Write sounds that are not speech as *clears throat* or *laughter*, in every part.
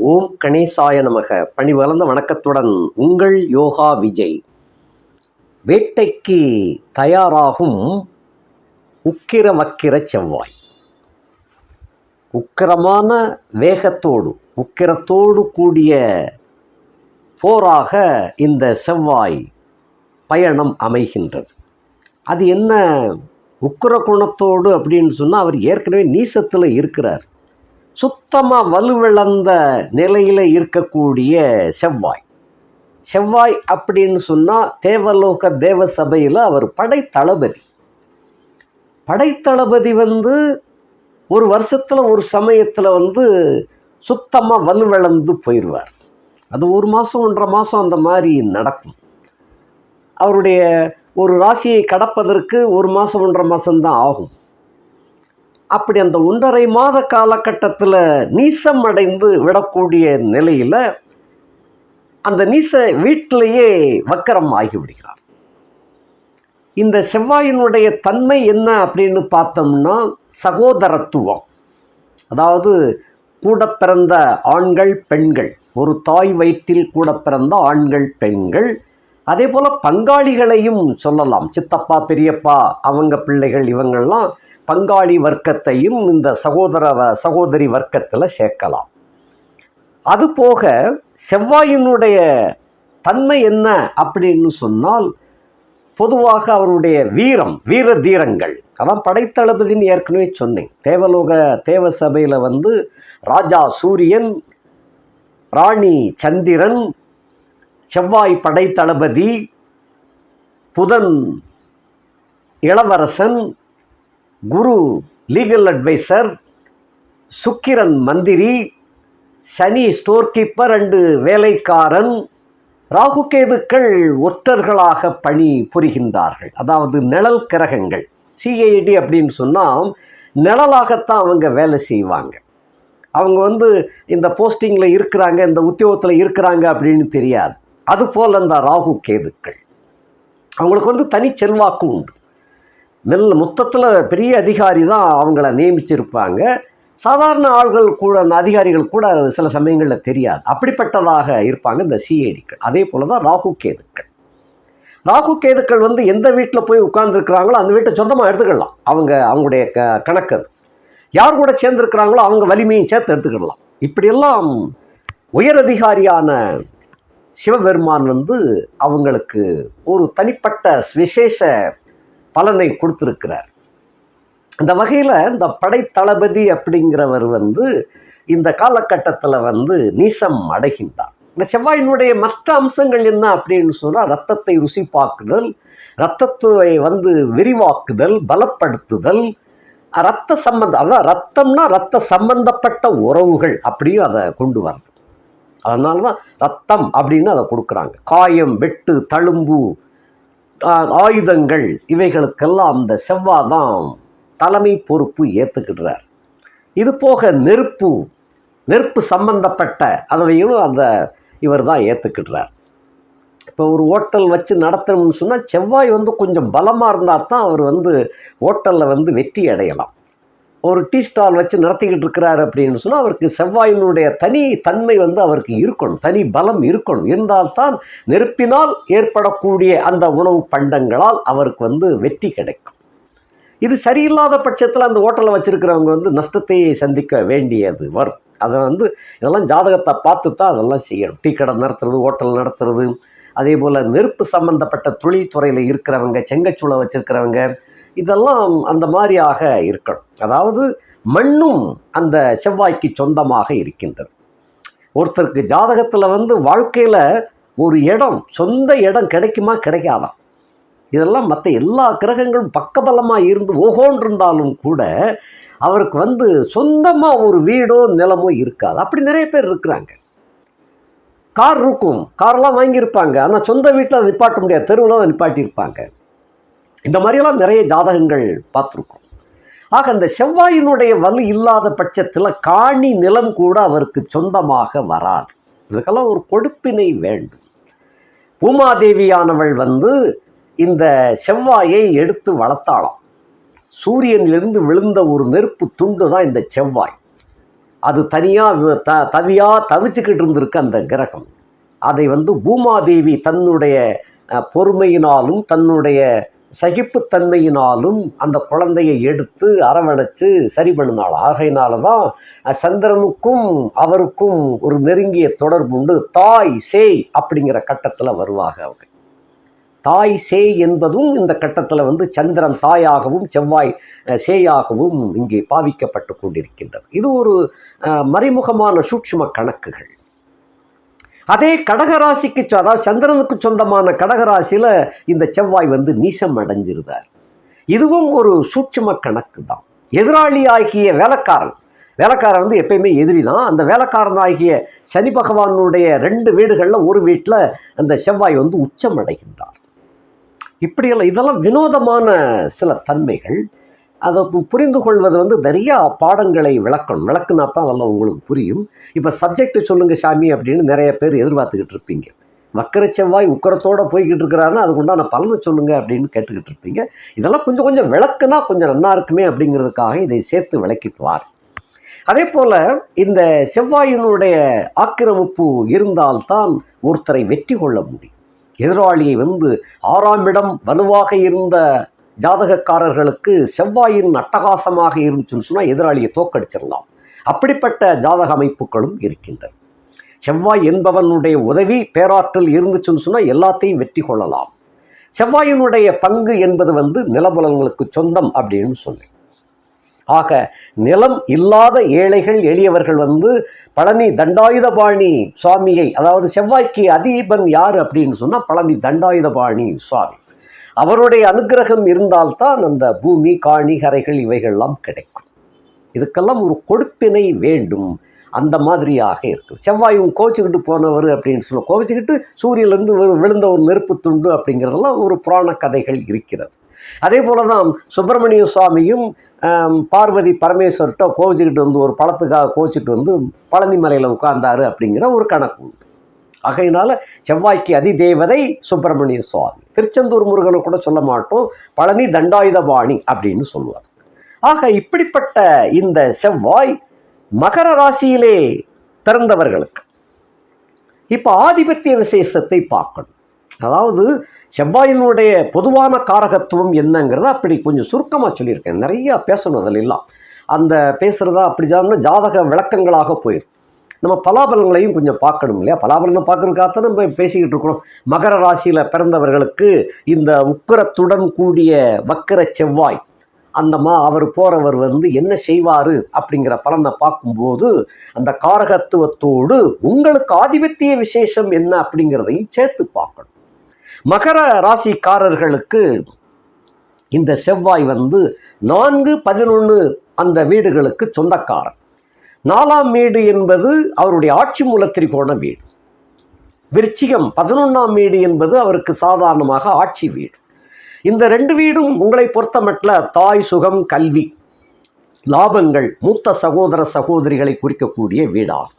ஓம் கணேசாய நமக. பணி வளர்ந்த வணக்கத்துடன் உங்கள் யோகா விஜய். வேட்டைக்கு தயாராகும் உக்கிர வக்கிர செவ்வாய். உக்கிரமான வேகத்தோடு உக்கிரத்தோடு கூடிய போராக இந்த செவ்வாய் பயணம் அமைகின்றது. அது என்ன உக்கிர குணத்தோடு அப்படின்னு சொன்னால் அவர் ஏற்கனவே நீசத்தில் இருக்கிறார். சுத்தமாக வலுவிழந்த நிலையில் இருக்கக்கூடிய செவ்வாய். செவ்வாய் அப்படின்னு சொன்னால் தேவலோக தேவ சபையில் அவர் படைத்தளபதி. படைத்தளபதி வந்து ஒரு வருஷத்தில் ஒரு சமயத்தில் வந்து சுத்தமாக வலுவிழந்து போயிடுவார் அது ஒரு மாதம் ஒன்றரை மாதம் அந்த மாதிரி நடக்கும். அவருடைய ஒரு ராசியை கடப்பதற்கு ஒரு மாதம் ஒன்றரை மாதம்தான் ஆகும். அப்படி அந்த ஒன்றரை மாத காலகட்டத்தில் நீசம் அடைந்து விடக்கூடிய நிலையில் அந்த நீச வீட்டிலேயே வக்கரம் ஆகிவிடுகிறார். இந்த செவ்வாயினுடைய தன்மை என்ன அப்படின்னு பார்த்தோம்னா சகோதரத்துவம். அதாவது கூட பிறந்த ஆண்கள் பெண்கள். ஒரு தாய் வயிற்றில் கூட பிறந்த ஆண்கள் பெண்கள். அதே போல் பங்காளிகளையும் சொல்லலாம். சித்தப்பா பெரியப்பா அவங்க பிள்ளைகள் இவங்கள்லாம் பங்காளி வர்க்கத்தையும் இந்த சகோதர சகோதரி வர்க்கத்தில் சேர்க்கலாம். அதுபோக செவ்வாயினுடைய தன்மை என்ன அப்படின்னு சொன்னால் பொதுவாக அவருடைய வீரம் வீர தீரங்கள். அதான் படைத்தளபதின்னு ஏற்கனவே சொன்னேன். தேவலோக தேவ சபையில் வந்து ராஜா சூரியன் ராணி சந்திரன் செவ்வாய் படைத்தளபதி புதன் இளவரசன் குரு லீகல் அட்வைசர் சுக்கிரன் மந்திரி சனி ஸ்டோர் கீப்பர் அண்டு வேலைக்காரன் ராகுகேதுக்கள் ஒற்றர்களாக பணி புரிகின்றார்கள். அதாவது நிழல் கிரகங்கள். சிஐடி அப்படின்னு சொன்னால் நிழலாகத்தான் அவங்க வேலை செய்வாங்க. அவங்க வந்து இந்த போஸ்டிங்கில் இருக்கிறாங்க இந்த உத்தியோகத்தில் இருக்கிறாங்க அப்படின்னு தெரியாது. அதுபோல் அந்த ராகு கேதுக்கள். அவங்களுக்கு வந்து தனி செல்வாக்கு உண்டு. மெல்ல மொத்தத்தில் பெரிய அதிகாரி தான் அவங்கள நியமிச்சிருப்பாங்க. சாதாரண ஆள்கள் கூட அந்த அதிகாரிகள் கூட அது சில சமயங்களில் தெரியாது. அப்படிப்பட்டதாக இருப்பாங்க இந்த சிஐடிக்கள் அதே போல் தான் ராகு கேதுக்கள். ராகு கேதுக்கள் வந்து எந்த வீட்டில் போய் உட்கார்ந்துருக்கிறாங்களோ அந்த வீட்டை சொந்தமாக எடுத்துக்கலாம். அவங்க அவங்களுடைய க கணக்கு அது. யார் கூட சேர்ந்துருக்கிறாங்களோ அவங்க வலிமையும் சேர்த்து எடுத்துக்கிடலாம். இப்படியெல்லாம் உயரதிகாரியான சிவபெருமான் வந்து அவங்களுக்கு ஒரு தனிப்பட்ட விசேஷ பலனை கொடுத்துருக்கிறார். அந்த வகையில் இந்த படைத்தளபதி அப்படிங்கிறவர் வந்து இந்த காலகட்டத்தில் வந்து நீசம் அடைகின்றார். இந்த செவ்வாயினுடைய மற்ற அம்சங்கள் என்ன அப்படின்னு சொன்னால் ரத்தத்தை ருசி பார்க்குதல் ரத்தத்தை வந்து விரிவாக்குதல் பலப்படுத்துதல் ரத்த சம்பந்தம் அதான் ரத்தம்னா ரத்த சம்பந்தப்பட்ட உறவுகள் அப்படியும் அதை கொண்டு வருது. அதனால தான் ரத்தம் அப்படின்னு அதை கொடுக்குறாங்க. காயம் வெட்டு தழும்பு ஆயுதங்கள் இவைகளுக்கெல்லாம் அந்த செவ்வாய் தான் தலைமை பொறுப்பு ஏற்றுக்கிடுறார் இது போக நெருப்பு நெருப்பு சம்பந்தப்பட்ட அதையும் அந்த இவர் தான் ஏற்றுக்கிடுறார் இப்போ ஒரு ஹோட்டல் வச்சு நடத்தணும்னு சொன்னால் செவ்வாய் வந்து கொஞ்சம் பலமாக இருந்தால் தான் அவர் வந்து ஹோட்டலில் வந்து வெற்றி அடையலாம். ஒரு டீ ஸ்டால் வச்சு நடத்திக்கிட்டு இருக்கிறார் அப்படின்னு சொன்னால் அவருக்கு செவ்வாயினுடைய தனி தன்மை வந்து அவருக்கு இருக்கணும் தனி பலம் இருக்கணும். இருந்தால்தான் நெருப்பினால் ஏற்படக்கூடிய அந்த உணவு பண்டங்களால் அவருக்கு வந்து வெற்றி கிடைக்கும். இது சரியில்லாத பட்சத்தில் அந்த ஹோட்டலில் வச்சுருக்கிறவங்க வந்து நஷ்டத்தை சந்திக்க வேண்டியது வரும். அதை வந்து இதெல்லாம் ஜாதகத்தை பார்த்து தான் அதெல்லாம் செய்யணும். டீ கடை நடத்துறது ஹோட்டல் நடத்துறது அதே போல் நெருப்பு சம்பந்தப்பட்ட தொழில்துறையில் இருக்கிறவங்க செங்கச்சூளை வச்சுருக்கிறவங்க இதெல்லாம் அந்த மாதிரியாக இருக்கணும். அதாவது மண்ணும் அந்த செவ்வாய்க்கு சொந்தமாக இருக்கின்றது. ஒருத்தருக்கு ஜாதகத்தில் வந்து வாழ்க்கையில் ஒரு இடம் சொந்த இடம் கிடைக்குமா கிடைக்காதா? இதெல்லாம் மற்ற எல்லா கிரகங்களும் பக்கபலமாக இருந்து ஓகோன்றிருந்தாலும் இருந்தாலும் கூட அவருக்கு வந்து சொந்தமாக ஒரு வீடோ நிலமோ இருக்காது. அப்படி நிறைய பேர் இருக்கிறாங்க. கார் இருக்கும். கார்லாம் வாங்கியிருப்பாங்க. ஆனால் சொந்த வீட்டில் அதை நிப்பாட்ட முடியாது. தெருவில் அதை நிப்பாட்டியிருப்பாங்க. இந்த மாதிரியெல்லாம் நிறைய ஜாதகங்கள் பார்த்துருக்கோம். ஆக அந்த செவ்வாயினுடைய வலு இல்லாத பட்சத்தில் காணி நிலம் கூட அவருக்கு சொந்தமாக வராது. இதுக்கெல்லாம் ஒரு கொடுப்பினை வேண்டும். பூமாதேவியானவள் வந்து இந்த செவ்வாயை எடுத்து வளர்த்தாளாம். சூரியனிலிருந்து விழுந்த ஒரு நெருப்பு துண்டு தான் இந்த செவ்வாய். அது தனியாக த தவியாக தவிச்சுக்கிட்டு இருந்திருக்கு அந்த கிரகம். அதை வந்து பூமாதேவி தன்னுடைய பொறுமையினாலும் தன்னுடைய சகிப்புத்தன்மையினாலும் அந்த குழந்தையை எடுத்து அரவணைச்சு சரி பண்ணினாள். ஆகையினால தான் சந்திரனுக்கும் அவருக்கும் ஒரு நெருங்கிய தொடர்பு உண்டு. தாய் சேய் அப்படிங்கிற கட்டத்தில் வருவாங்க அவங்க. தாய் சேய் என்பதும் இந்த கட்டத்தில் வந்து சந்திரன் தாயாகவும் செவ்வாய் சேயாகவும் இங்கே பாவிக்கப்பட்டு கொண்டிருக்கின்றது. இது ஒரு மறைமுகமான சூட்சும கணக்குகள். அதே கடகராசிக்கு அதாவது சந்திரனுக்கு சொந்தமான கடகராசியில் இந்த செவ்வாய் வந்து நீசம் அடைஞ்சிருந்தார். இதுவும் ஒரு சூட்சும கணக்கு தான். எதிராளி ஆகிய வேலைக்காரன். வேலைக்காரன் வந்து எப்பயுமே எதிரி தான். அந்த வேலைக்காரன் ஆகிய சனி பகவானுடைய ரெண்டு வீடுகளில் ஒரு வீட்டில் அந்த செவ்வாய் வந்து உச்சம் அடைகின்றார். இப்படியெல்லாம் இதெல்லாம் வினோதமான சில தன்மைகள். அதை பு- புரிந்து கொள்வது வந்து நிறையா பாடங்களை விளக்கணும். விளக்குனா தான் அதெல்லாம் உங்களுக்கு புரியும். இப்போ சப்ஜெக்ட் சொல்லுங்கள் சாமி அப்படின்னு நிறைய பேர் எதிர்பார்த்துக்கிட்டு இருப்பீங்க. வக்கர செவ்வாய் உக்கரத்தோடு போய்கிட்டு இருக்கிறாருன்னா அதுக்கு உண்டான பலனை சொல்லுங்கள் அப்படின்னு கேட்டுக்கிட்டு இருப்பீங்க. இதெல்லாம் கொஞ்சம் கொஞ்சம் விளக்குனா கொஞ்சம் நல்லா இருக்குமே அப்படிங்கிறதுக்காக இதை சேர்த்து விளக்கிக்குவார். அதே போல் இந்த செவ்வாயினுடைய ஆக்கிரமிப்பு இருந்தால்தான் ஒருத்தரை வெற்றி கொள்ள முடியும். எதிராளியை வந்து ஆறாம் இடம் வலுவாக இருந்த ஜாதகக்காரர்களுக்கு செவ்வாயின் அட்டகாசமாக இருந்துச்சுன்னு சொன்னால் எதிராளியை தோக்கடிச்சிடலாம் அப்படிப்பட்ட ஜாதக அமைப்புகளும் இருக்கின்றன. செவ்வாய் என்பவனுடைய உதவி பேராற்றல் இருந்துச்சுன்னு சொன்னால் எல்லாத்தையும் வெற்றி கொள்ளலாம். செவ்வாயினுடைய பங்கு என்பது வந்து நிலபலன்களுக்கு சொந்தம் அப்படின்னு சொன்னேன் ஆக நிலம் இல்லாத ஏழைகள் எளியவர்கள் வந்து பழனி தண்டாயுதபாணி சுவாமியை அதாவது செவ்வாய்க்கு அதீபன் யார் அப்படின்னு சொன்னால் பழனி தண்டாயுதபாணி சுவாமி. அவருடைய அனுக்கிரகம் இருந்தால்தான் அந்த பூமி காணி கரைகள் இவைகள்லாம் கிடைக்கும். இதுக்கெல்லாம் ஒரு கொடுப்பினை வேண்டும். அந்த மாதிரியாக இருக்குது. செவ்வாயும் கோச்சிக்கிட்டு போனவர் அப்படின்னு சொல்ல கோவிச்சுக்கிட்டு சூரியன்லேருந்து விழுந்த ஒரு நெருப்பு துண்டு அப்படிங்கிறதெல்லாம் ஒரு புராண கதைகள் இருக்கிறது. அதே போல தான் சுப்பிரமணிய சுவாமியும் பார்வதி பரமேஸ்வர்கிட்ட கோவிச்சுக்கிட்டு வந்து ஒரு பழத்துக்காக கோச்சிட்டு வந்து பழனி மலையில் உட்கார்ந்தாரு அப்படிங்கிற ஒரு கணக்கு உண்டு. ஆகையினால செவ்வாய்க்கு அதிதேவதை சுப்பிரமணிய சுவாமி. திருச்செந்தூர் முருகனை கூட சொல்ல மாட்டோம். பழனி தண்டாயுதபாணி அப்படின்னு சொல்லுவார். ஆக இப்படிப்பட்ட இந்த செவ்வாய் மகர ராசியிலே பிறந்தவர்களுக்கு இப்போ ஆதிபத்திய விசேஷத்தை பார்க்கணும். அதாவது செவ்வாயினுடைய பொதுவான காரகத்துவம் என்னங்கிறத அப்படி கொஞ்சம் சுருக்கமாக சொல்லியிருக்கேன். நிறையா பேசணும் அதில் எல்லாம் அந்த பேசுகிறதா அப்படி ஜாதக விளக்கங்களாக போயிடும் நம்ம பலாபலங்களையும் கொஞ்சம் பார்க்கணும் இல்லையா? பலாபலனை தான் நம்ம பேசிக்கிட்டு இருக்கிறோம். மகர ராசியில் பிறந்தவர்களுக்கு இந்த உக்கிரத்துடன் கூடிய வக்கர செவ்வாய் அந்த மா அவர் போகிறவர் வந்து என்ன செய்வார் அப்படிங்கிற பலனை பார்க்கும்போது அந்த காரகத்துவத்தோடு உங்களுக்கு ஆதிபத்திய விசேஷம் என்ன அப்படிங்கிறதையும் சேர்த்து பார்க்கணும். மகர ராசிக்காரர்களுக்கு இந்த செவ்வாய் வந்து நான்கு பதினொன்று அந்த வீடுகளுக்கு சொந்தக்காரன் நாலாம் வீடு என்பது அவருடைய ஆட்சி மூல திரிகோண வீடு. விருச்சிகம் பதினொன்றாம் வீடு என்பது அவருக்கு சாதாரணமாக ஆட்சி வீடு. இந்த ரெண்டு வீடும் உங்களை பொறுத்தமட்டில் தாய் சுகம் கல்வி லாபங்கள் மூத்த சகோதர சகோதரிகளை குறிக்கக்கூடிய வீடாகும்.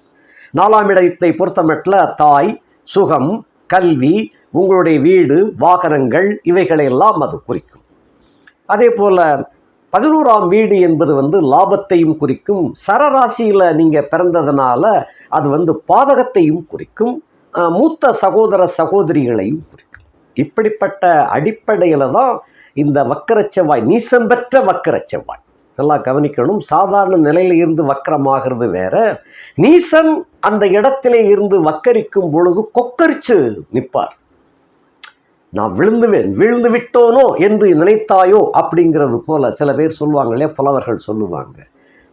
நாலாம் இடத்தை பொறுத்தமட்டில் தாய் சுகம் கல்வி உங்களுடைய வீடு வாகனங்கள் இவைகளையெல்லாம் அது குறிக்கும். அதே போல் பதினோராம் வீடு என்பது வந்து லாபத்தையும் குறிக்கும். சரராசியில் நீங்கள் பிறந்ததுனால அது வந்து பாதகத்தையும் குறிக்கும். மூத்த சகோதர சகோதரிகளையும் குறிக்கும். இப்படிப்பட்ட அடிப்படையில் தான் இந்த வக்கர செவ்வாய் நீசம் பெற்ற வக்கர செவ்வாய் நல்லா கவனிக்கணும். சாதாரண நிலையில் இருந்து வக்கரமாகிறது வேற. நீசன் அந்த இடத்திலே இருந்து வக்கரிக்கும் பொழுது கொக்கரிச்சு நிற்பார். நான் விழுந்துவேன் விழுந்து விட்டோனோ என்று நினைத்தாயோ அப்படிங்கிறது போல சில பேர் சொல்லுவாங்க இல்லையா புலவர்கள் சொல்லுவாங்க.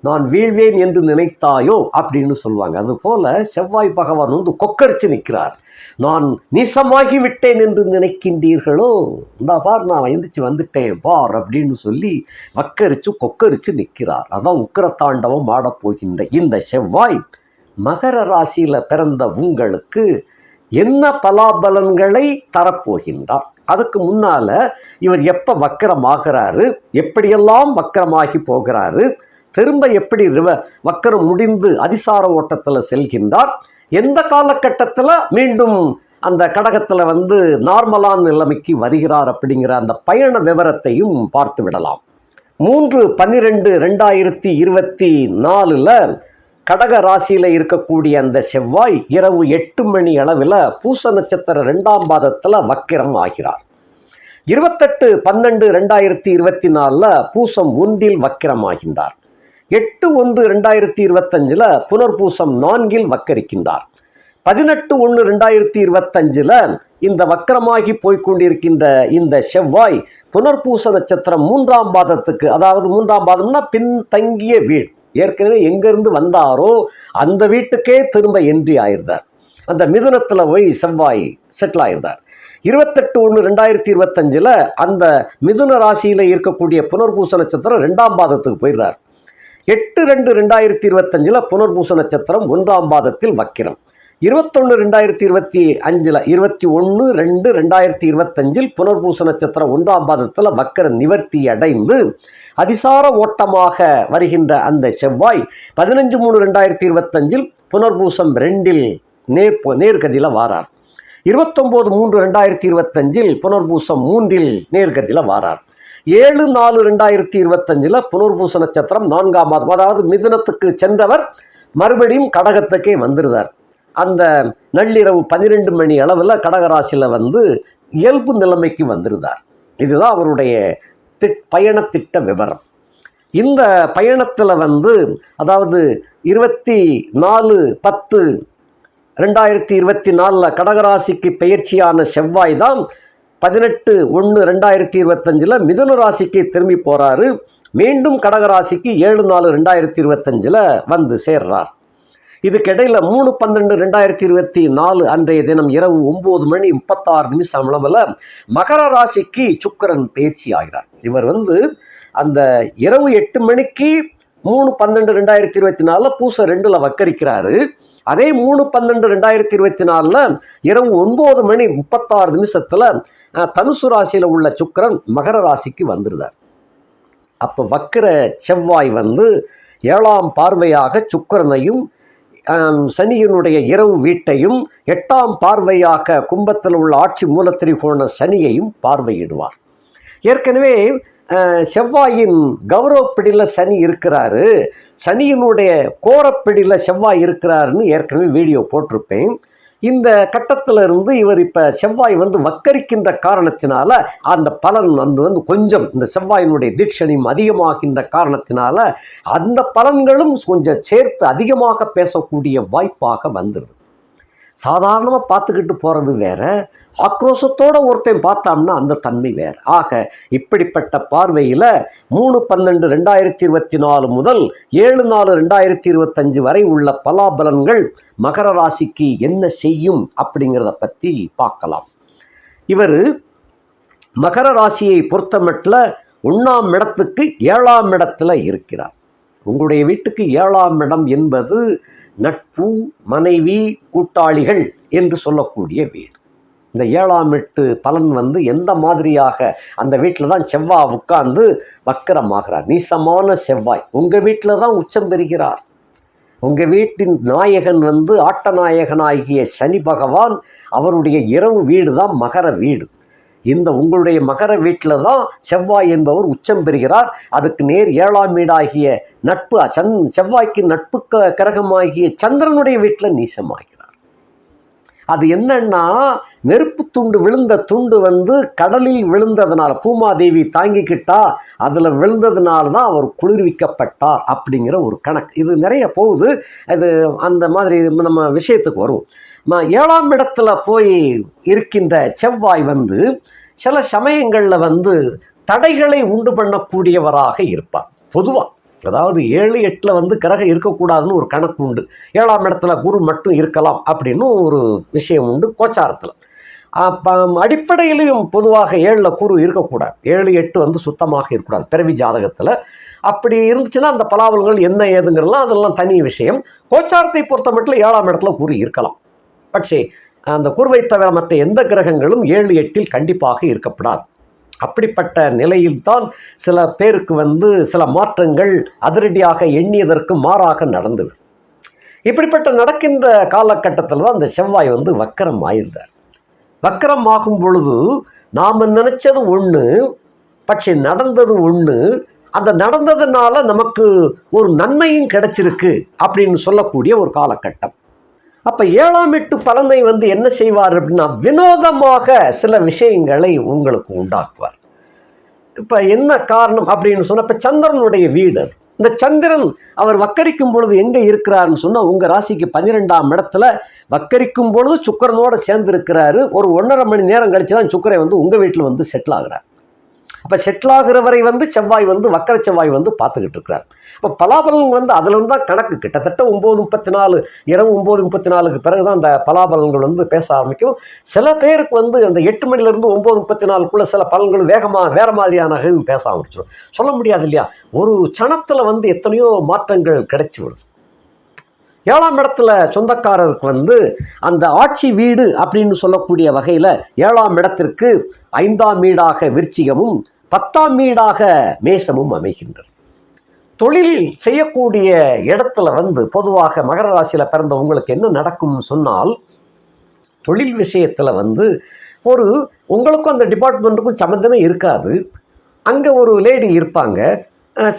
நான் வீழ்வேன் என்று நினைத்தாயோ அப்படின்னு சொல்லுவாங்க. அதுபோல செவ்வாய் பகவான் வந்து கொக்கரிச்சு நிற்கிறார். நான் நீசமாகி விட்டேன் என்று நினைக்கின்றீர்களோ? இந்த பார் நான் எந்திரிச்சு வந்துட்டேன் பார் அப்படின்னு சொல்லி வக்கரிச்சு கொக்கரிச்சு நிற்கிறார். அதான் உக்கிரத்தாண்டவம் ஆடப் போகின்ற இந்த செவ்வாய். மகர ராசியில் பிறந்த உங்களுக்கு என்ன பலாபலன்களை தரப்போகின்றார் அதுக்கு முன்னால இவர் எப்ப வக்கரமாகிறாரு? எப்படியெல்லாம் வக்கரமாகி போகிறாரு? திரும்ப எப்படி ரிவ வக்கரம் முடிந்து அதிசார ஓட்டத்தில் செல்கின்றார்? எந்த காலகட்டத்தில் மீண்டும் அந்த கடகத்தில் வந்து நார்மலான நிலைமைக்கு வருகிறார் அப்படிங்கிற அந்த பயண விவரத்தையும் பார்த்து விடலாம். மூன்று பன்னிரெண்டு ரெண்டாயிரத்தி இருபத்தி நாலில் கடக ராசியில் இருக்கக்கூடிய அந்த செவ்வாய் இரவு எட்டு மணி அளவில் பூச நட்சத்திர ரெண்டாம் பாதத்தில் வக்கிரம் ஆகிறார். இருபத்தெட்டு பன்னெண்டு ரெண்டாயிரத்தி இருபத்தி நாலில் பூசம் ஒன்றில் வக்கிரம் ஆகின்றார். எட்டு ஒன்று ரெண்டாயிரத்தி இருபத்தஞ்சில் புனர்பூசம் நான்கில் வக்கரிக்கின்றார். பதினெட்டு ஒன்று ரெண்டாயிரத்தி இருபத்தஞ்சில் இந்த வக்கரமாகி போய்கொண்டிருக்கின்ற இந்த செவ்வாய் புனர்பூச நட்சத்திரம் மூன்றாம் பாதத்துக்கு அதாவது மூன்றாம் பாதம்னா பின்தங்கிய வீடு. ஏற்கனவே எங்கேருந்து வந்தாரோ அந்த வீட்டுக்கே திரும்ப என்ட்ரி ஆயிருந்தார். அந்த மிதுனத்தில் போய் செவ்வாய் செட்டில் ஆயிருந்தார். இருபத்தெட்டு ஒன்று ரெண்டாயிரத்தி இருபத்தஞ்சில் அந்த மிதுன ராசியில் இருக்கக்கூடிய புனர்பூச நட்சத்திரம் ரெண்டாம் பாதத்துக்கு போயிருந்தார் எட்டு ரெண்டு ரெண்டாயிரத்தி இருபத்தஞ்சில் புனர்பூச நட்சத்திரம் ஒன்றாம் பாதத்தில் வக்கிரம். இருபத்தொன்று ரெண்டாயிரத்தி இருபத்தி அஞ்சில் இருபத்தி ஒன்று ரெண்டு ரெண்டாயிரத்தி இருபத்தஞ்சில் புனர்பூச நட்சத்திரம் ஒன்றாம் பாதத்தில் வக்கர நிவர்த்தி அடைந்து அதிசார ஓட்டமாக வருகின்ற அந்த செவ்வாய் பதினஞ்சு மூணு ரெண்டாயிரத்தி இருபத்தஞ்சில் புனர்பூசம் ரெண்டில் நேர் நேர்கதியில் வாரார். இருபத்தொம்போது மூன்று ரெண்டாயிரத்தி இருபத்தஞ்சில் புனர்பூசம் மூன்றில் நேர்கதியில் வாரார். ஏழு நாலு ரெண்டாயிரத்தி இருபத்தஞ்சில் புனர்பூச நட்சத்திரம் நான்காம் மாதம் அதாவது மிதுனத்துக்கு சென்றவர் மறுபடியும் கடகத்துக்கே வந்துருந்தார் அந்த நள்ளிரவு பன்னிரெண்டு மணி அளவில் கடகராசியில் வந்து இயல்பு நிலைமைக்கு வந்திருந்தார். இதுதான் அவருடைய திட் பயணத்திட்ட விவரம். இந்த பயணத்தில் வந்து அதாவது இருபத்தி நாலு பத்து ரெண்டாயிரத்தி இருபத்தி நாலில் கடகராசிக்கு பயிற்சியான செவ்வாய் தான் பதினெட்டு ஒன்று ரெண்டாயிரத்தி இருபத்தஞ்சில் மிதுன ராசிக்கு திரும்பி போகிறாரு மீண்டும் கடகராசிக்கு ஏழு நாலு ரெண்டாயிரத்தி இருபத்தஞ்சில் வந்து சேர்றார். இதுக்கிடையில் மூணு பன்னெண்டு ரெண்டாயிரத்தி இருபத்தி நாலு அன்றைய தினம் இரவு ஒம்பது மணி முப்பத்தாறு நிமிஷம் அளவில் மகர ராசிக்கு சுக்கரன் பயிற்சி ஆகிறார். இவர் வந்து அந்த இரவு எட்டு மணிக்கு மூணு பன்னெண்டு ரெண்டாயிரத்தி இருபத்தி நாலில் பூசை ரெண்டில் வக்கரிக்கிறாரு. அதே மூணு பன்னெண்டு ரெண்டாயிரத்தி இருபத்தி நாலில் இரவு ஒன்பது மணி முப்பத்தாறு நிமிஷத்தில் தனுசு ராசியில் உள்ள சுக்கரன் மகர ராசிக்கு வந்துடுதார் அப்போ வக்கிர செவ்வாய் வந்து ஏழாம் பார்வையாக சுக்கரனையும் சனியினுடைய இரவு வீட்டையும் எட்டாம் பார்வையாக கும்பத்தில் உள்ள ஆட்சி மூலத்திரிகோண சனியையும் பார்வையிடுவார். ஏற்கனவே செவ்வாயின் கௌரவப்பிடியில் சனி இருக்கிறாரு. சனியினுடைய கோரப்பிடியில் செவ்வாய் இருக்கிறாருன்னு ஏற்கனவே வீடியோ போட்டிருப்பேன். இந்த கட்டத்தில் இருந்து இவர் இப்போ செவ்வாய் வந்து வக்கரிக்கின்ற காரணத்தினால அந்த பலன் வந்து வந்து கொஞ்சம் இந்த செவ்வாயினுடைய தீட்சணியும் அதிகமாகின்ற காரணத்தினால அந்த பலன்களும் கொஞ்சம் சேர்த்து அதிகமாக பேசக்கூடிய வாய்ப்பாக வந்துடுது சாதாரணமாக பார்த்துக்கிட்டு போகிறது வேற. ஆக்ரோஷத்தோடு ஒருத்தன் பார்த்தோம்னா அந்த தன்மை வேறு. ஆக இப்படிப்பட்ட பார்வையில் மூணு பன்னெண்டு ரெண்டாயிரத்தி இருபத்தி நாலு முதல் ஏழு நாலு ரெண்டாயிரத்தி இருபத்தஞ்சு வரை உள்ள பலாபலன்கள் மகர ராசிக்கு என்ன செய்யும் அப்படிங்கிறத பற்றி பார்க்கலாம். இவர் மகர ராசியை பொறுத்தமட்டில் ஒன்றாம் இடத்துக்கு ஏழாம் இடத்துல இருக்கிறார். உங்களுடைய வீட்டுக்கு ஏழாம் இடம் என்பது நட்பு மனைவி கூட்டாளிகள் என்று சொல்லக்கூடிய வீடு. இந்த ஏழாம் எட்டு பலன் வந்து எந்த மாதிரியாக அந்த வீட்டில் தான் செவ்வாய் உட்கார்ந்து வக்கரமாகிறார். நீசமான செவ்வாய். உங்கள் வீட்டில் தான் உச்சம் பெறுகிறார். உங்கள் வீட்டின் நாயகன் வந்து ஆட்டநாயகனாகிய சனி பகவான் அவருடைய இரவு வீடு தான் மகர வீடு. இந்த உங்களுடைய மகர வீட்டில் தான் செவ்வாய் என்பவர் உச்சம் பெறுகிறார். அதுக்கு நேர் ஏழாம் வீடாகிய நட்பு சந் செவ்வாய்க்கு நட்பு க கிரகமாகிய சந்திரனுடைய வீட்டில் நீசமாகிறார். அது என்னன்னா நெருப்பு துண்டு விழுந்த துண்டு வந்து கடலில் விழுந்ததுனால பூமாதேவி தாங்கிக்கிட்டா அதில் விழுந்ததுனால தான் அவர் குளிர்விக்கப்பட்டார் அப்படிங்கிற ஒரு கணக்கு. இது நிறைய போகுது. அது அந்த மாதிரி நம்ம விஷயத்துக்கு வரும் ஏழாம் இடத்துல போய் இருக்கின்ற செவ்வாய் வந்து சில சமயங்களில் வந்து தடைகளை உண்டு பண்ணக்கூடியவராக இருப்பார். பொதுவாக அதாவது ஏழு எட்டில் வந்து கிரகம் இருக்கக்கூடாதுன்னு ஒரு கணக்கு உண்டு. ஏழாம் இடத்துல குரு மட்டும் இருக்கலாம் அப்படின்னு ஒரு விஷயம் உண்டு கோச்சாரத்தில். அப்போ அடிப்படையிலையும் பொதுவாக ஏழில் குரு இருக்கக்கூடாது. ஏழு எட்டு வந்து சுத்தமாக இருக்கக்கூடாது பிறவி ஜாதகத்தில். அப்படி இருந்துச்சுன்னா அந்த பலாவல்கள் என்ன ஏதுங்கிறலாம் அதெல்லாம் தனி விஷயம். கோச்சாரத்தை பொறுத்த மட்டும் ஏழாம் இடத்துல குரு இருக்கலாம். பட்சே அந்த குருவை தவிர மற்ற எந்த கிரகங்களும் ஏழு எட்டில் கண்டிப்பாக இருக்கப்படாது. அப்படிப்பட்ட நிலையில்தான் சில பேருக்கு வந்து சில மாற்றங்கள் அதிரடியாக எண்ணியதற்கு மாறாக நடந்தது இப்படிப்பட்ட நடக்கின்ற காலகட்டத்தில் தான் அந்த செவ்வாய் வந்து வக்கரம் ஆயிருந்தார். வக்கரம் ஆகும் பொழுது நாம் நினச்சது ஒன்று பட்சே நடந்தது ஒன்று அந்த நடந்ததுனால நமக்கு ஒரு நன்மையும் கிடைச்சிருக்கு அப்படின்னு சொல்லக்கூடிய ஒரு காலகட்டம். அப்போ ஏழாம் எட்டு பலனை வந்து என்ன செய்வார் அப்படின்னா வினோதமாக சில விஷயங்களை உங்களுக்கு உண்டாக்குவார். இப்போ என்ன காரணம் அப்படின்னு சொன்னால் இப்போ சந்திரனுடைய வீடு அது. இந்த சந்திரன் அவர் வக்கரிக்கும் பொழுது எங்கே இருக்கிறாருன்னு சொன்னால் உங்கள் ராசிக்கு பன்னிரெண்டாம் இடத்துல வக்கரிக்கும் பொழுது சுக்கரனோடு சேர்ந்து இருக்கிறாரு ஒரு ஒன்றரை மணி நேரம் கழிச்சு தான் சுக்கரை வந்து உங்கள் வீட்டில் வந்து செட்டில் ஆகிறார். அப்போ செட்டில் ஆகிற வரை வந்து செவ்வாய் வந்து வக்கர செவ்வாய் வந்து பார்த்துக்கிட்டு இருக்கிறார். இப்போ பலாபலன் வந்து அதிலிருந்து தான் கணக்கு. கிட்டத்தட்ட ஒம்பது முப்பத்தி நாலு இரவு ஒம்பது முப்பத்தி நாலுக்கு பிறகு தான் அந்த பலாபலன்கள் வந்து பேச ஆரம்பிக்கும். சில பேருக்கு வந்து அந்த எட்டு மணிலேருந்து ஒம்பது முப்பத்தி நாலுக்குள்ளே சில பலன்கள் வேகமாக வேறு மாதிரியான பேச ஆரம்பிச்சிடும் சொல்ல முடியாது இல்லையா? ஒரு சனத்தில் வந்து எத்தனையோ மாற்றங்கள் கிடைச்சி விடுது ஏழாம் இடத்துல சொந்தக்காரருக்கு வந்து அந்த ஆட்சி வீடு அப்படின்னு சொல்லக்கூடிய வகையில் ஏழாம் இடத்திற்கு ஐந்தாம் வீடாக விருச்சிகமும் பத்தாம் வீடாக மேஷமும் அமைகின்றது. தொழில் செய்யக்கூடிய இடத்துல வந்து பொதுவாக மகர ராசியில் பிறந்த உங்களுக்கு என்ன நடக்கும்னு சொன்னால் தொழில் விஷயத்தில் வந்து ஒரு உங்களுக்கும் அந்த டிபார்ட்மெண்ட்டுக்கும் சம்மந்தமே இருக்காது. அங்கே ஒரு லேடி இருப்பாங்க.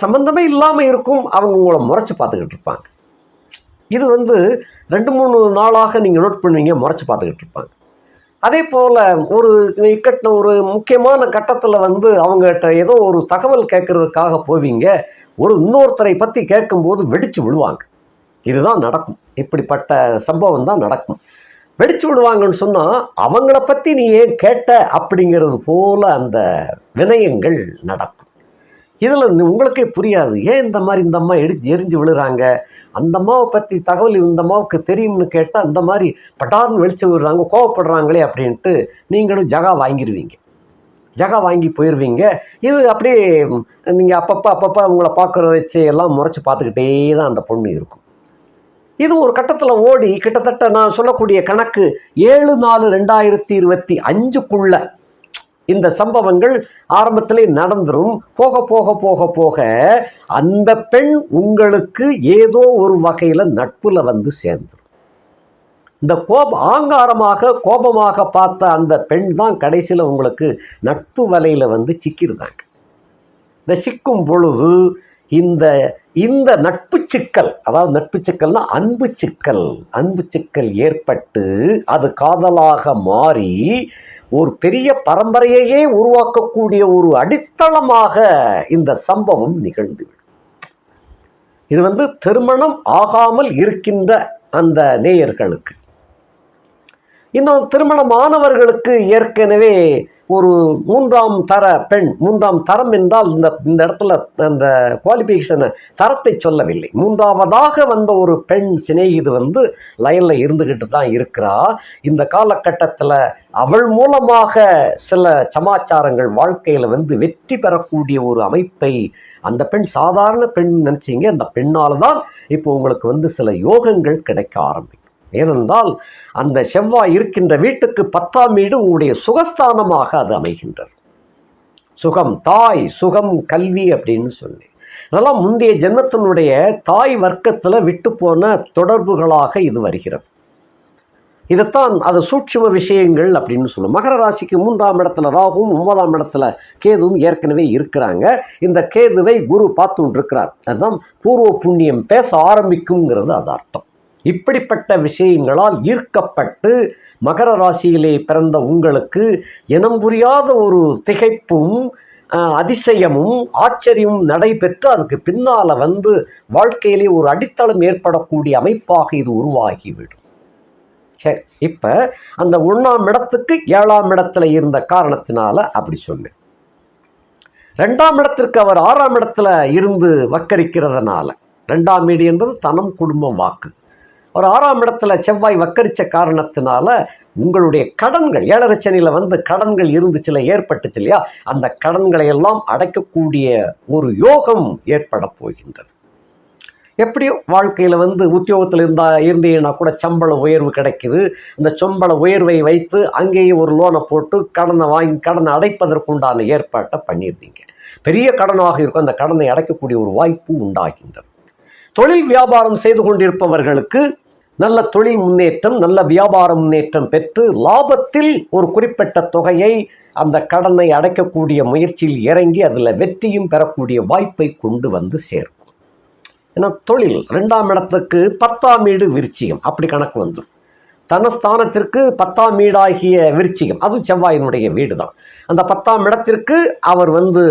சம்மந்தமே இல்லாமல் இருக்கும். அவங்க உங்களை முறைச்சி பார்த்துக்கிட்டு இருப்பாங்க. இது வந்து ரெண்டு மூணு நாளாக நீங்கள் நோட் பண்ணுவீங்க முறைச்சி பார்த்துக்கிட்டு இருப்பாங்க. அதே போல் ஒரு இக்கட்டின ஒரு முக்கியமான கட்டத்தில் வந்து அவங்ககிட்ட ஏதோ ஒரு தகவல் கேட்குறதுக்காக போவீங்க. ஒரு இன்னொருத்தரை பற்றி கேட்கும்போது வெடித்து விழுவாங்க இதுதான் நடக்கும். இப்படிப்பட்ட சம்பவம் தான் நடக்கும். வெடிச்சு விடுவாங்கன்னு சொன்னால் அவங்கள பற்றி நீ ஏன் கேட்ட? அப்படிங்கிறது போல அந்த வினயங்கள் நடக்கும். இதில் உங்களுக்கே புரியாது. ஏன் இந்த மாதிரி இந்த அம்மா எடி எரிஞ்சு விழுறாங்க? அந்த அம்மாவை பற்றி தகவல் இந்த அம்மாவுக்கு தெரியும்னு கேட்டால் அந்த மாதிரி பட்டார்னு வெளிச்சு விடுறாங்க கோவப்படுறாங்களே அப்படின்ட்டு நீங்களும் ஜகா வாங்கிடுவீங்க ஜகா வாங்கி போயிடுவீங்க இது அப்படியே நீங்கள் அப்பப்போ அப்பப்போ உங்களை பார்க்குற வச்சு எல்லாம் முறைச்சி பார்த்துக்கிட்டே தான் அந்த பொண்ணு இருக்கும். இது ஒரு கட்டத்தில் ஓடி கிட்டத்தட்ட நான் சொல்லக்கூடிய கணக்கு ஏழு நாலு ரெண்டாயிரத்தி இருபத்தி அஞ்சுக்குள்ளே இந்த சம்பவங்கள் ஆரம்பத்திலே நடந்துரும். போக போக போக போக அந்த பெண் உங்களுக்கு ஏதோ ஒரு வகையில் நட்புல வந்து சேர்ந்துடும் இந்த கோப ஆங்காரமாக கோபமாக பார்த்த அந்த பெண் தான் கடைசியில் உங்களுக்கு நட்பு வலையில் வந்து சிக்கிருந்தாங்க. இந்த சிக்கும் பொழுது இந்த இந்த நட்பு சிக்கல் அதாவது நட்பு சிக்கல்னா அன்பு சிக்கல் அன்பு சிக்கல் ஏற்பட்டு அது காதலாக மாறி ஒரு பெரிய பரம்பரையையே உருவாக்கக்கூடிய ஒரு அடித்தளமாக இந்த சம்பவம் நிகழ்ந்துவிடும் இது வந்து திருமணம் ஆகாமல் இருக்கின்ற அந்த நேயர்களுக்கு இன்னும் திருமணமானவர்களுக்கு ஏற்கனவே ஒரு மூன்றாம் தர பெண் மூன்றாம் தரம் என்றால் இந்த இந்த இடத்துல அந்த குவாலிஃபிகேஷனை தரத்தை சொல்லவில்லை. மூன்றாவதாக வந்த ஒரு பெண் சிநேகிது வந்து லைனில் இருந்துக்கிட்டு தான் இருக்கிறா. இந்த காலகட்டத்தில் அவள் மூலமாக சில சமாச்சாரங்கள் வாழ்க்கையில் வந்து வெற்றி பெறக்கூடிய ஒரு அமைப்பை அந்த பெண் சாதாரண பெண் நினச்சிங்க அந்த பெண்ணால் தான் இப்போ உங்களுக்கு வந்து சில யோகங்கள் கிடைக்க ஆரம்பிக்கும் ஏனென்றால் அந்த செவ்வாய் இருக்கின்ற வீட்டுக்கு பத்தாம் வீடு உங்களுடைய சுகஸ்தானமாக அது அமைகின்றது. சுகம் தாய் சுகம் கல்வி அப்படின்னு சொல்லி. இதெல்லாம் முந்தைய ஜென்மத்தினுடைய தாய் வர்க்கத்தில் விட்டு போன தொடர்புகளாக இது வருகிறது. இதைத்தான் அது சூட்சும விஷயங்கள் அப்படின்னு சொல்லும். மகர ராசிக்கு மூன்றாம் இடத்துல ராகுவும் ஒன்பதாம் இடத்துல கேதுவும் ஏற்கனவே இருக்கிறாங்க. இந்த கேதுவை குரு பார்த்துட்டு இருக்கிறார் அதுதான் பூர்வ புண்ணியம் பேச ஆரம்பிக்குங்கிறது அது அர்த்தம். இப்படிப்பட்ட விஷயங்களால் ஈர்க்கப்பட்டு மகர ராசியிலே பிறந்த உங்களுக்கு இனம் புரியாத ஒரு திகைப்பும் அதிசயமும் ஆச்சரியமும் நடைபெற்று அதுக்கு பின்னால் வந்து வாழ்க்கையிலே ஒரு அடித்தளம் ஏற்படக்கூடிய அமைப்பாக இது உருவாகிவிடும். சரி இப்போ அந்த ஒன்றாம் இடத்துக்கு ஏழாம் இடத்துல இருந்த காரணத்தினால அப்படி சொன்னேன். ரெண்டாம் இடத்திற்கு அவர் ஆறாம் இடத்துல இருந்து வக்கரிக்கிறதுனால ரெண்டாம் வீடு என்பது தனம் குடும்பம் வாக்கு. ஒரு ஆறாம் இடத்துல செவ்வாய் வக்கரித்த காரணத்தினால உங்களுடைய கடன்கள் ஏழரை வந்து கடன்கள் இருந்துச்சுல ஏற்பட்டுச்சு இல்லையா? அந்த கடன்களை எல்லாம் அடைக்கக்கூடிய ஒரு யோகம் ஏற்பட போகின்றது. எப்படியும் வாழ்க்கையில் வந்து உத்தியோகத்தில் இருந்தால் இருந்தீங்கன்னா கூட சம்பள உயர்வு கிடைக்குது. இந்த சம்பள உயர்வை வைத்து அங்கேயே ஒரு லோனை போட்டு கடனை வாங்கி கடனை அடைப்பதற்குண்டான ஏற்பாட்டை பண்ணியிருந்தீங்க. பெரிய கடனாக இருக்கும். அந்த கடனை அடைக்கக்கூடிய ஒரு வாய்ப்பு உண்டாகின்றது. தொழில் வியாபாரம் செய்து கொண்டிருப்பவர்களுக்கு நல்ல தொழில் முன்னேற்றம் நல்ல வியாபார முன்னேற்றம் பெற்று லாபத்தில் ஒரு குறிப்பிட்ட தொகையை அந்த கடனை அடைக்கக்கூடிய முயற்சியில் இறங்கி அதில் வெற்றியும் பெறக்கூடிய வாய்ப்பை கொண்டு வந்து சேரும் ஏன்னா தொழில் ரெண்டாம் இடத்துக்கு பத்தாம் வீடு விருச்சிகம். அப்படி கணக்கு வந்துடும் தனஸ்தானத்திற்கு பத்தாம் வீடாகிய விருச்சிகம். அதுவும் செவ்வாயினுடைய வீடு தான் அந்த பத்தாம் இடத்திற்கு அவர் வந்து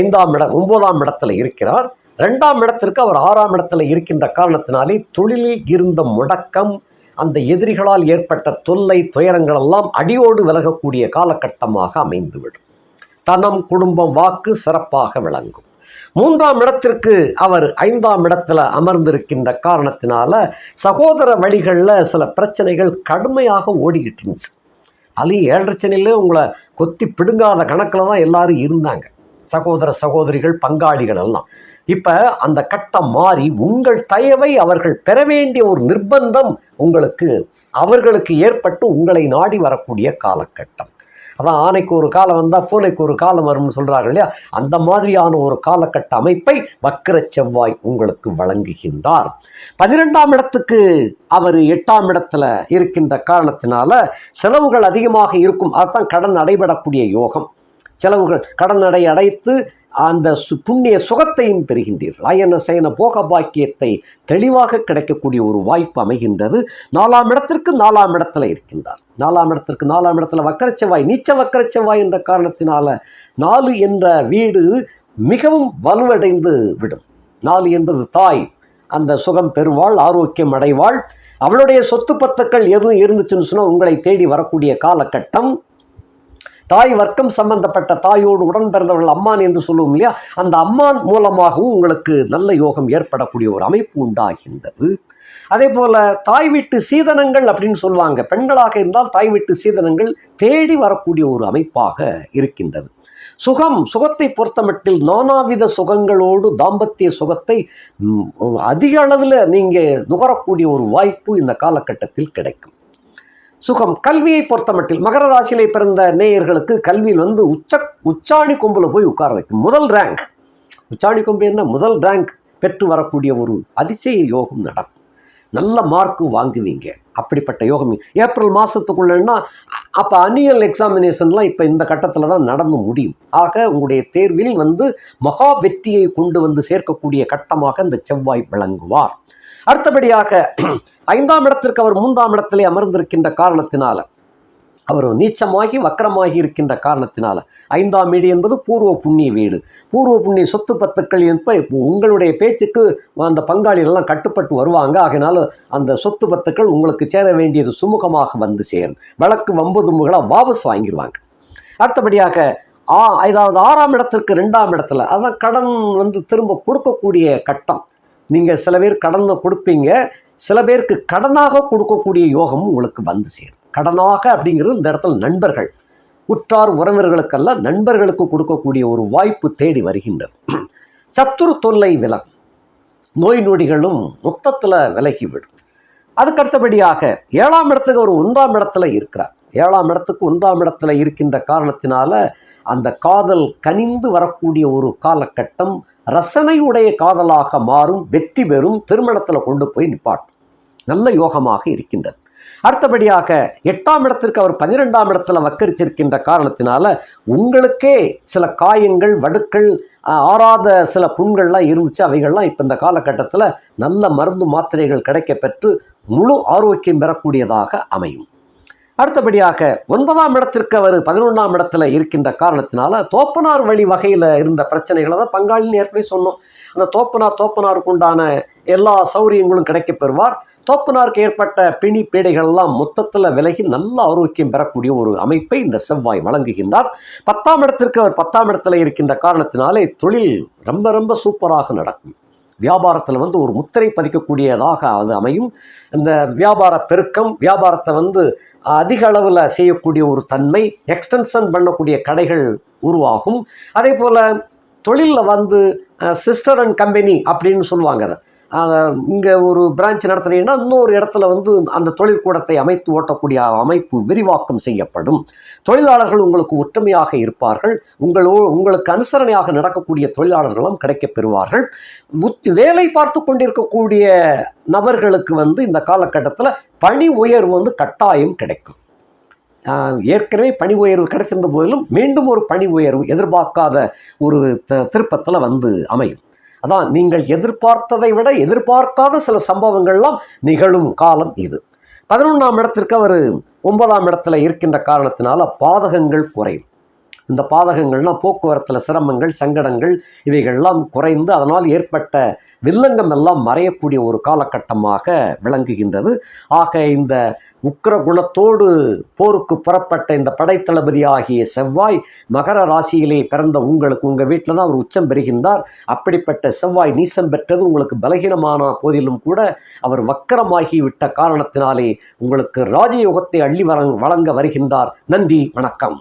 ஐந்தாம் இடம் ஒன்பதாம் இடத்துல இருக்கிறார். ரெண்டாம் இடத்திற்கு அவர் ஆறாம் இடத்துல இருக்கின்ற காரணத்தினாலே தொழிலில் இருந்த முடக்கம் அந்த எதிரிகளால் ஏற்பட்ட தொல்லை துயரங்கள் எல்லாம் அடியோடு விலகக்கூடிய காலகட்டமாக அமைந்துவிடும். தனம் குடும்பம் வாக்கு சிறப்பாக விளங்கும். மூன்றாம் இடத்திற்கு அவர் ஐந்தாம் இடத்துல அமர்ந்திருக்கின்ற காரணத்தினால சகோதர வழிகளில் சில பிரச்சனைகள் கடுமையாக ஓடிக்கிட்டு இருந்துச்சு. அதுலேயும் ஏழரச்சனையிலே உங்களை கொத்தி பிடுங்காத கணக்கில் தான் எல்லாரும் இருந்தாங்க. சகோதர சகோதரிகள் பங்காளிகள் எல்லாம். இப்போ அந்த கட்டம் மாறி உங்கள் தயவை அவர்கள் பெற வேண்டிய ஒரு நிர்பந்தம் உங்களுக்கு அவர்களுக்கு ஏற்பட்டு உங்களை நாடி வரக்கூடிய காலகட்டம். அதான் ஆனைக்கு ஒரு காலம் வந்தால் பூனைக்கு ஒரு காலம் வரும்னு சொல்கிறார்கள் இல்லையா? அந்த மாதிரியான ஒரு காலகட்ட அமைப்பை வக்கர செவ்வாய் உங்களுக்கு வழங்குகின்றார். பன்னிரெண்டாம் இடத்துக்கு அவர் எட்டாம் இடத்துல இருக்கின்ற காரணத்தினால செலவுகள் அதிகமாக இருக்கும். அதுதான் கடன் அடைபடக்கூடிய யோகம். செலவுகள் கடன் அடை அடைத்து அந்த சு புண்ணிய சுகத்தையும் பெறுகின்றீர்கள்? அயன சயன போக பாக்கியத்தை தெளிவாக கிடைக்கக்கூடிய ஒரு வாய்ப்பு அமைகின்றது. நாலாம் இடத்திற்கு நாலாம் இடத்துல இருக்கின்றார். நாலாம் இடத்திற்கு நாலாம் இடத்துல வக்கரச்செவ்வாய் நீச்ச வக்கரச்செவ்வாய் என்ற காரணத்தினால நாலு என்ற வீடு மிகவும் வலுவடைந்து விடும். நாலு என்பது தாய். அந்த சுகம் பெறுவாள் ஆரோக்கியம் அடைவாள். அவளுடைய சொத்து பத்துக்கள் எதுவும் இருந்துச்சுன்னு சொன்னால் உங்களை தேடி வரக்கூடிய காலகட்டம் தாய் வர்க்கம் சம்பந்தப்பட்ட தாயோடு உடன் பிறந்தவர்கள் அம்மான் என்று சொல்லுவோம் இல்லையா? அந்த அம்மான் மூலமாகவும் உங்களுக்கு நல்ல யோகம் ஏற்படக்கூடிய ஒரு அமைப்பு உண்டாகின்றது. அதே போல தாய் வீட்டு சீதனங்கள் அப்படின்னு சொல்லுவாங்க. பெண்களாக இருந்தால் தாய் வீட்டு சீதனங்கள் தேடி வரக்கூடிய ஒரு அமைப்பாக இருக்கின்றது. சுகம் சுகத்தை பொறுத்தமட்டில் நானாவித சுகங்களோடு தாம்பத்திய சுகத்தை அதிக அளவில் நீங்கள் நுகரக்கூடிய ஒரு வாய்ப்பு இந்த காலகட்டத்தில் கிடைக்கும். சுகம். கல்வியை பொறுத்தமட்டில் மகர ராசியிலே பிறந்த நேயர்களுக்கு கல்வியில் வந்து உச்ச உச்சாணி கொம்பில் போய் உட்கார வைக்கும். முதல் ரேங்க் உச்சாணி கொம்பு என்ன? முதல் ரேங்க் பெற்று வரக்கூடிய ஒரு அதிசய யோகம் நடக்கும். நல்ல மார்க்கு வாங்குவீங்க. அப்படிப்பட்ட யோகம். ஏப்ரல் மாதத்துக்குள்ளன்னா அப்போ அனியல் எக்ஸாமினேஷன்லாம் இப்போ இந்த கட்டத்தில் தான் நடந்து முடியும். ஆக உங்களுடைய தேர்வில் வந்து மகா வெற்றியை கொண்டு வந்து சேர்க்கக்கூடிய கட்டமாக இந்த செவ்வாய் விளங்குவார். அடுத்தபடியாக *clears throat* ஐந்தாம் இடத்திற்கு அவர் மூன்றாம் இடத்திலே அமர்ந்திருக்கின்ற காரணத்தினால அவர் நீச்சமாகி வக்கரமாகி இருக்கின்ற காரணத்தினால ஐந்தாம் வீடு என்பது பூர்வ புண்ணிய வீடு. பூர்வ புண்ணிய சொத்து பத்துக்கள் என்ப உங்களுடைய பேச்சுக்கு அந்த பங்காளிகள்லாம் கட்டுப்பட்டு வருவாங்க. ஆகினாலும் அந்த சொத்து பத்துக்கள் உங்களுக்கு சேர வேண்டியது சுமூகமாக வந்து சேரும். வழக்கு ஒன்பது தும்புகளாக வாபஸ் வாங்கிடுவாங்க அடுத்தபடியாக ஆ அதாவது ஆறாம் இடத்திற்கு ரெண்டாம் இடத்துல அதான் கடன் வந்து திரும்ப கொடுக்கக்கூடிய கட்டம். நீங்கள் சில பேர் கடனை கொடுப்பீங்க. சில பேருக்கு கடனாக கொடுக்கக்கூடிய யோகம் உங்களுக்கு வந்து சேரும். கடனாக அப்படிங்கிறது இந்த இடத்துல நண்பர்கள். உற்றார் உறவினர்களுக்கெல்லாம் நண்பர்களுக்கு கொடுக்கக்கூடிய ஒரு வாய்ப்பு தேடி வருகின்றது. சத்துரு தொல்லை விலகும். நோய் நொடிகளும் மொத்தத்தில் விலகிவிடும். அதுக்கு அடுத்தபடியாக ஏழாம் இடத்துக்கு ஒரு ஒன்றாம் இடத்துல இருக்கிறார். ஏழாம் இடத்துக்கு ஒன்றாம் இடத்துல இருக்கின்ற காரணத்தினால அந்த காதல் கனிந்து வரக்கூடிய ஒரு காலகட்டம் ரசனையுடைய காதலாக மாறும் வெற்றி பெறும் திருமணத்தில் கொண்டு போய் நிப்பாட்டும். நல்ல யோகமாக இருக்கின்றது. அடுத்தபடியாக எட்டாம் இடத்திற்கு அவர் பன்னிரெண்டாம் இடத்துல வக்கரிச்சிருக்கின்ற காரணத்தினால உங்களுக்கே சில காயங்கள் வடுக்கள் ஆறாத சில புண்கள்லாம் இருந்துச்சு. அவைகள்லாம் இப்போ இந்த காலகட்டத்தில் நல்ல மருந்து மாத்திரைகள் கிடைக்க பெற்று முழு ஆரோக்கியம் பெறக்கூடியதாக அமையும். அடுத்தபடியாக ஒன்பதாம் இடத்திற்கு அவர் பதினொன்றாம் இடத்துல இருக்கின்ற காரணத்தினால தோப்பனார் வழி வகையில் இருந்த பிரச்சனைகளை தான் பங்காளின்னு ஏற்கனவே சொன்னோம். அந்த தோப்பனார் தோப்பனாருக்கு உண்டான எல்லா சௌகரியங்களும் கிடைக்கப்பெறுவார். தோப்பனாருக்கு ஏற்பட்ட பிணி பீடைகள்லாம் மொத்தத்தில் விலகி நல்ல ஆரோக்கியம் பெறக்கூடிய ஒரு அமைப்பை இந்த செவ்வாய் வழங்குகின்றார். பத்தாம் இடத்திற்கு அவர் பத்தாம் இடத்துல இருக்கின்ற காரணத்தினாலே தொழில் ரொம்ப ரொம்ப சூப்பராக நடக்கும். வியாபாரத்தில் வந்து ஒரு முத்திரை பதிக்கக்கூடியதாக அது அமையும். இந்த வியாபார பெருக்கம் வியாபாரத்தை வந்து அதிக அளவில் செய்யக்கூடிய ஒரு தன்மை எக்ஸ்டென்ஷன் பண்ணக்கூடிய கடைகள் உருவாகும். அதே போல் தொழிலில் வந்து சிஸ்டர் அண்ட் கம்பெனி அப்படின்னு சொல்லுவாங்க அதை. இங்கே ஒரு பிரான்ச் நடத்துனீங்கன்னா இன்னொரு இடத்துல வந்து அந்த தொழிற்கூடத்தை அமைத்து ஓட்டக்கூடிய அமைப்பு விரிவாக்கம் செய்யப்படும். தொழிலாளர்கள் உங்களுக்கு ஒற்றுமையாக இருப்பார்கள். உங்களோ உங்களுக்கு அனுசரணையாக நடக்கக்கூடிய தொழிலாளர்களும் கிடைக்கப் பெறுவார்கள் உத் வேலை பார்த்து கொண்டிருக்கக்கூடிய நபர்களுக்கு வந்து இந்த காலகட்டத்தில் பணி உயர்வு வந்து கட்டாயம் கிடைக்கும். ஏற்கனவே பணி உயர்வு கிடைத்திருந்த போதிலும் மீண்டும் ஒரு பணி உயர்வு எதிர்பார்க்காத ஒரு த- திருப்பத்தில் வந்து அமையும். அதான் நீங்கள் எதிர்பார்த்ததை விட எதிர்பார்க்காத சில சம்பவங்கள்லாம் நிகழும் காலம் இது. பதினொன்றாம் இடத்திற்கு அவர் ஒன்பதாம் இடத்துல இருக்கின்ற காரணத்தினால பாதகங்கள் குறையும். இந்த பாதகங்கள்லாம் போக்குவரத்தில் சிரமங்கள் சங்கடங்கள் இவைகள்லாம் குறைந்து அதனால் ஏற்பட்ட வில்லங்கம் எல்லாம் மறையக்கூடிய ஒரு காலகட்டமாக விளங்குகின்றது. ஆக இந்த உக்கிர குணத்தோடு போருக்கு புறப்பட்ட இந்த படைத்தளபதி ஆகிய செவ்வாய் மகர ராசியிலே பிறந்த உங்களுக்கு உங்கள் வீட்டில் தான் அவர் உச்சம் பெறுகின்றார். அப்படிப்பட்ட செவ்வாய் நீசம் பெற்றது உங்களுக்கு பலகீனமான போதிலும் கூட அவர் வக்கரமாகி விட்ட காரணத்தினாலே உங்களுக்கு ராஜயோகத்தை அள்ளி வழங்க வருகின்றார். நன்றி வணக்கம்.